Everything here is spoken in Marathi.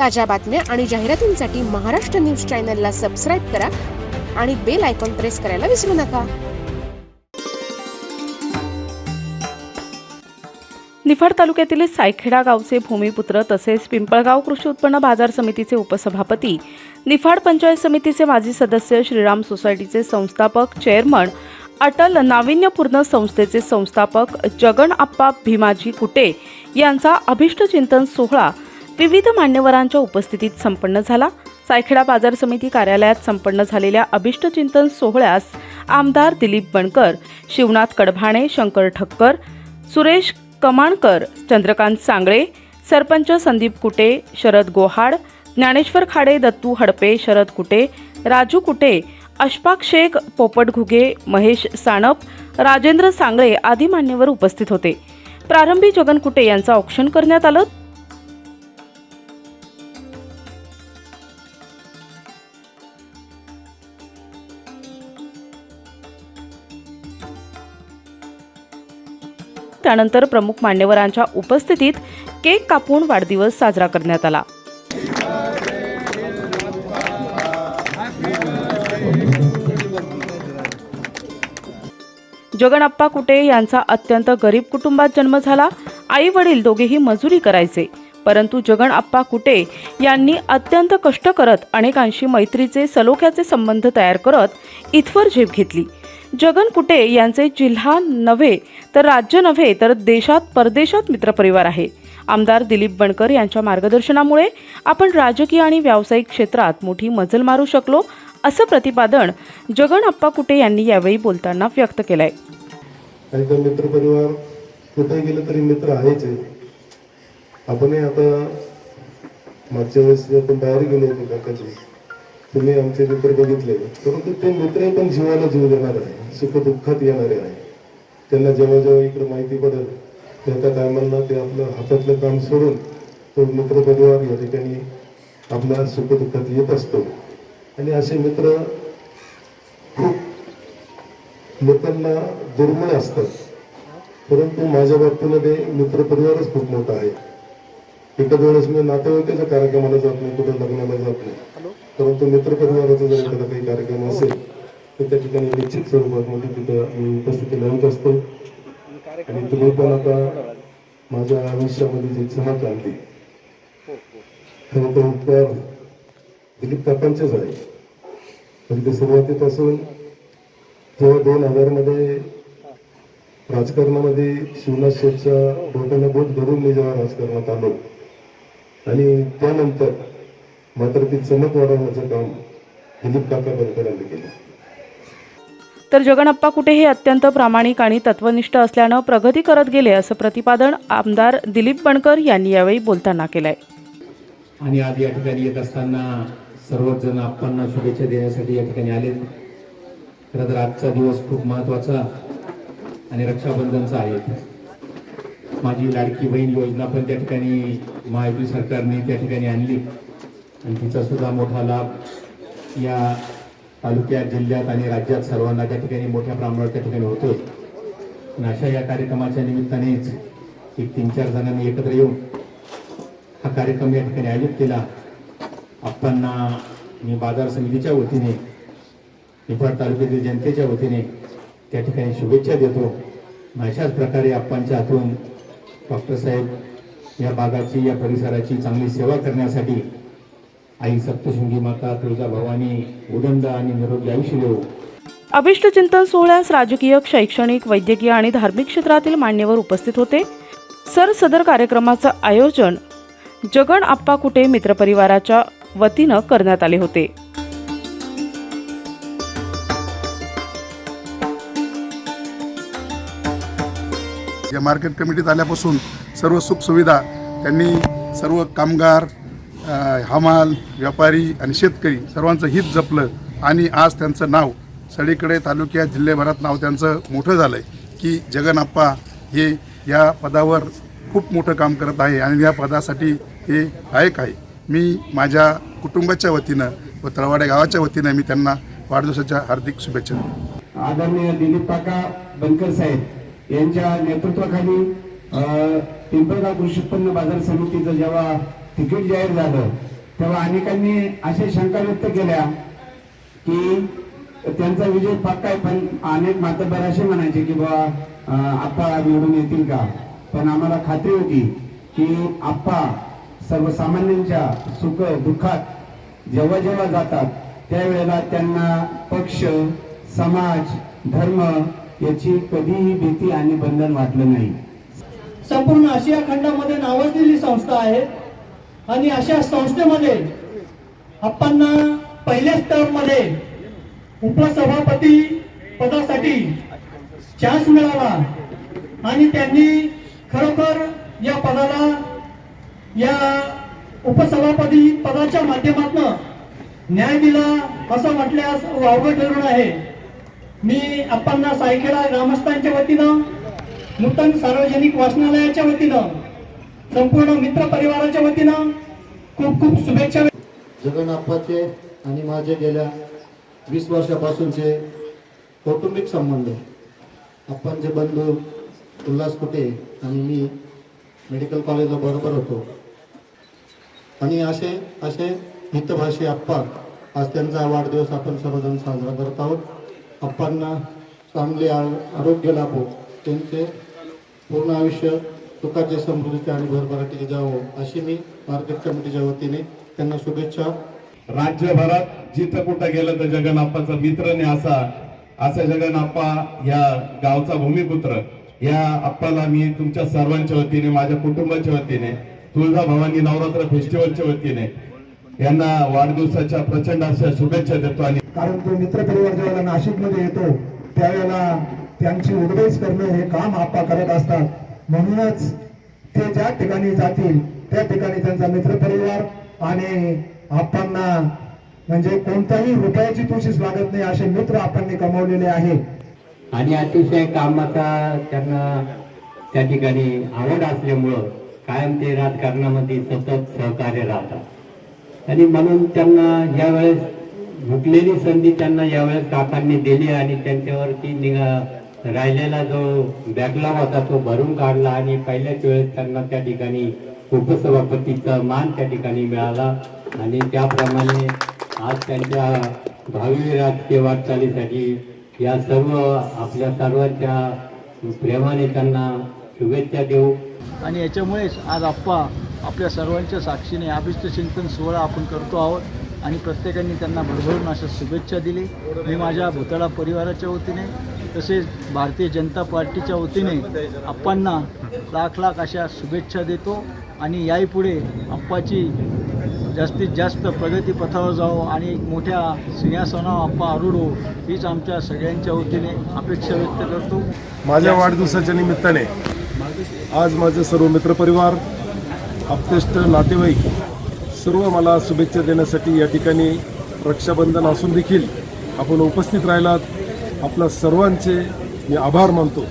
ताज्या बातम्या आणि जाहिरातींसाठी महाराष्ट्र न्यूज चॅनलला सबस्क्राईब करा आणि बेल आयकॉन प्रेस करायला विसरू नका. निफाड तालुक्यातील सायखेडा गावचे भूमिपुत्र तसेच पिंपळगाव कृषी उत्पन्न बाजार समितीचे उपसभापती निफाड पंचायत समितीचे माजी सदस्य श्रीराम सोसायटीचे संस्थापक चेअरमन अटल नाविन्यपूर्ण संस्थेचे संस्थापक जगन आप्पा भीमाजी कुटे यांचा अभिष्टचिंतन सोहळा विविध मान्यवरांच्या उपस्थितीत संपन्न झाला. सायखेडा बाजार समिती कार्यालयात संपन्न झालेल्या अभिष्टचिंतन सोहळ्यास आमदार दिलीप बनकर शिवनाथ कडभाणे शंकर ठक्कर सुरेश कमाणकर चंद्रकांत सांगळे सरपंच संदीप कुटे शरद गोहाड ज्ञानेश्वर खाडे दत्तू हडपे शरद कुटे राजू कुटे अशफाक शेख पोपट घुगे महेश साणप राजेंद्र सांगळे आदी मान्यवर उपस्थित होते. प्रारंभी जगन कुटे यांचं औक्षण करण्यात आलं. त्यानंतर प्रमुख मान्यवरांच्या उपस्थितीत केक कापून वाढदिवस साजरा करण्यात आला. जगनप्पा कुटे यांचा अत्यंत गरीब कुटुंबात जन्म झाला. आई वडील दोघेही मजुरी करायचे. परंतु जगन आप्पा कुटे यांनी अत्यंत कष्ट करत अनेकांशी मैत्रीचे सलोख्याचे संबंध तयार करत इथवर झेप घेतली. जगन कुटे यांचे जिल्हा नव्हे तर राज्य नव्हे तर देशात परदेशात मित्रपरिवार आहे. आमदार दिलीप बणकर यांच्या मार्गदर्शनामुळे आपण राजकीय आणि व्यावसायिक क्षेत्रात मोठी मजल मारू शकलो असं प्रतिपादन जगन आप्पा कुटे यांनी यावेळी बोलताना व्यक्त केलंय. आणि तो मित्रपरिवार कुठे गेलं तरी मित्र आहेच आहे. आपणही आता मागच्या वेळेस आपण बाहेर गेलो होतो तुम्ही आमचे मित्र बघितले. परंतु ते मित्र पण जीवाला जीव देणार आहे सुख दुःखात येणारे आहे त्यांना जेव्हा जेव्हा इकडे माहिती पडेल त्या त्या टायमाला ते आपलं हातातलं काम सोडून तो मित्रपरिवार या ठिकाणी आपल्या सुख दुःखात येत असतो. आणि असे मित्र खूप लोकांना दुर्मिळ असतात. परंतु माझ्या बाबतीमध्ये मित्रपरिवारच खूप मोठा आहे. एखाद्या वेळेस मी नातेवाईकाच्या कार्यक्रमाला जात नाही कुठं लग्नाला जात नाही. परंतु मित्रपरिवाराचा जर एखादा काही कार्यक्रम असेल तर त्या ठिकाणी निश्चित स्वरूपात मध्ये तिथं मी उपस्थिती लावत असतो. आणि तुम्ही पण आता माझ्या आयुष्यामध्ये जी चमक आणली खरं तर उपकार दिलीप काकांचेच आहे. अगदी सुरुवातीपासून जेव्हा दोन हजारमध्ये राजकारणामध्ये शिवनाथ शेठच्या बोटाने बोट धरून मी जेव्हा राजकारणात आलो आणि त्यानंतर मात्र ती चमक वाढवण्याचं काम दिलीप काका बनकरांनी केलं. तर जगनप्पा कुटे हे अत्यंत प्रामाणिक आणि तत्वनिष्ठ असल्यानं प्रगती करत गेले असं प्रतिपादन आमदार दिलीप बनकर यांनी यावेळी बोलताना केलंय. आणि आज या ठिकाणी येत असताना सर्वच जण आपणना शुभेच्छा देण्यासाठी या ठिकाणी आले खरं तर आजचा दिवस खूप महत्त्वाचा आणि रक्षाबंधनचा आहे. माझी लाडकी बहीण योजना पण त्या ठिकाणी महायुती सरकारने त्या ठिकाणी आणली. आणि तिचा सुद्धा मोठा लाभ या तालुक्यात जिल्ह्यात आणि राज्यात सर्वांना त्या ठिकाणी मोठ्या प्रमाणावर त्या ठिकाणी होतोय. आणि अशा या कार्यक्रमाच्या निमित्तानेच एक तीन चार जणांनी एकत्र येऊन हा कार्यक्रम या ठिकाणी आयोजित केला. आप्पांना मी बाजार समितीच्या वतीने निफाड तालुक्यातील जनतेच्या वतीने त्या ठिकाणी शुभेच्छा देतो. अशाच प्रकारे आप्पांच्या हातून डॉक्टर साहेब या भागाची या परिसराची चांगली सेवा करण्यासाठी आई सप्तशृंगी माता तुळजा भवानी उदंड आणि निरोगी आयुष्य देऊ अभिष्टचिंतन सोहळ्यास राजकीय शैक्षणिक वैद्यकीय आणि धार्मिक क्षेत्रातील मान्यवर उपस्थित होते. सर सदर कार्यक्रमाचं आयोजन जगन आप्पा कुटे मित्रपरिवाराच्या वतीनं करण्यात आले होते. मार्केट कमिटीत आल्यापासून सर्व सुखसुविधा त्यांनी सर्व कामगार हमाल व्यापारी आणि शेतकरी सर्वांचं हित जपलं आणि आज त्यांचं नाव सगळीकडे तालुक्यात जिल्हेभरात नाव त्यांचं मोठं झालं आहे की जगनप्पा हे या पदावर खूप मोठं काम करत आहे आणि या पदासाठी हे लायक आहे. मी माझ्या कुटुंबाच्या वतीनं व तळवाडे गावाच्या वतीनं मी त्यांना वाढदिवसाच्या हार्दिक शुभेच्छा आदरणीय दिलीप काका बनकर साहेब यांच्या नेतृत्वाखाली पिंपळगाव कृषी उत्पन्न बाजार समितीचं जेव्हा तिकीट जाहीर झालं तेव्हा अनेकांनी अशा शंका व्यक्त केल्या की त्यांचा विजय पक्का आहे पण अनेक मातब्बर असे म्हणायचे की बाबा आप्पा निवडून येतील का? पण आम्हाला खात्री होती की आप्पा सर्वसामान्यांच्या सुख दुःखात जेव्हा जेव्हा जातात त्यावेळेला त्यांना पक्ष समाज धर्म याची कधीही भीती आणि बंधन वाटलं नाही. संपूर्ण आशिया खंडामध्ये नावाजलेली संस्था आहे. आणि अशा संस्थेमध्ये आपण पहिल्याच टर्ममध्ये उपसभापती पदासाठी चान्स मिळाला. आणि त्यांनी खरोखर या पदाला या उपसभापती पदाच्या माध्यमातून न्याय दिला असं म्हटल्यास वावगं ठरून आहे. मी अप्पांना सायखेडा ग्रामस्थांच्या वतीनं नूतन सार्वजनिक वाचनालयाच्या वतीनं संपूर्ण मित्र परिवाराच्या वतीनं खूप खूप शुभेच्छा जगन्नाथाचे आणि माझे गेल्या वीस वर्षापासूनचे कौटुंबिक संबंध. आपण जे बंधू उल्हास कुटे आणि मी मेडिकल कॉलेजला बरोबर होतो. आणि असे असे हितभाषी आप्पा आज त्यांचा वाढदिवस आपण सर्वजण साजरा करत आहोत. अप्पांना चांगले आरोग्य लाभो. त्यांचे पूर्ण आयुष्य सुखाचे समृद्धीचे आणि भरभराटीचे जावो अशी मी मार्केट कमिटीच्या वतीने त्यांना शुभेच्छा. राज्यभरात जिथं कुठं गेलं तर जगनाप्पाचा मित्र ने असा असा जगनाप्पा या गावचा भूमिपुत्र. या आप्पाला मी तुमच्या सर्वांच्या वतीने माझ्या कुटुंबाच्या वतीने तुळजा भवानी नवरात्र फेस्टिवलच्या वतीने यांना वाढदिवसाच्या प्रचंड अशा शुभेच्छा देतो आणि कारण तो मित्रपरिवार ज्यावेळेला नाशिकमध्ये येतो त्यावेळेला त्यांची उडवेस करणं हे काम आप्पा करत असतात. म्हणूनच ते ज्या ठिकाणी जातील त्या ठिकाणी त्यांचा मित्रपरिवार आणि आप्पांना म्हणजे कोणत्याही रुपयाची तुळशीच लागत नाही असे मित्र आपण कमवलेले आहे. आणि अतिशय कामाचा त्यांना त्या ठिकाणी आवड असल्यामुळं कायम ते राजकारणामध्ये सतत सहकार्य राहतात. आणि म्हणून त्यांना यावेळेस हुकलेली संधी त्यांना यावेळेस काकांनी दिली आणि त्यांच्यावरती निघा राहिलेला जो बॅकलॉग होता तो भरून काढला आणि पहिल्याच वेळेस त्यांना त्या ठिकाणी उपसभापतीचा मान त्या ठिकाणी मिळाला. आणि त्याप्रमाणे आज त्यांच्या भावी राजकीय वाटचालीसाठी या सर्व आपल्या सर्वांच्या प्रेमाने त्यांना शुभेच्छा देऊ. आणि याच्यामुळेच आज आप्पा आपल्या सर्वांच्या साक्षीने अभिष्ट चिंतन सोहळा आपण करतो आहोत. आणि प्रत्येकाने त्यांना भरभरून अशा शुभेच्छा दिली. मी माझ्या भुतळा परिवाराच्या वतीने तसेच भारतीय जनता पार्टीच्या वतीने आप्पांना लाख लाख अशा शुभेच्छा देतो आणि याही पुढे आप्पाची जास्तीत जास्त प्रगती पथावर जावो आणि मोठ्या सिंहासनावर आप्पा अरुडो हीच आमच्या सगळ्यांच्या वतीने अपेक्षा व्यक्त करतो. माझ्या वाढदिवसाच्या निमित्ताने आज माझे सर्व मित्रपरिवार आप्तेष्ट नातेवाईक सर्व मला शुभेच्छा देण्यासाठी या ठिकाणी रक्षाबंधन असून देखील आपण उपस्थित राहिलात. आपल्या सर्वांचे मी आभार मानतो.